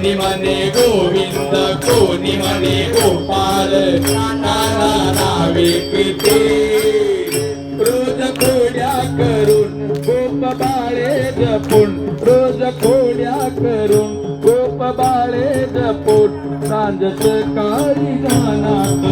कोणी म्हणे गोविंद कोणी म्हणे गोपाल. नाना नावे पिते रोज खोड्या करून गोप बाळे जपून रोज खोड्या करून गोप बाळे जपून सांज सकाळी जाणार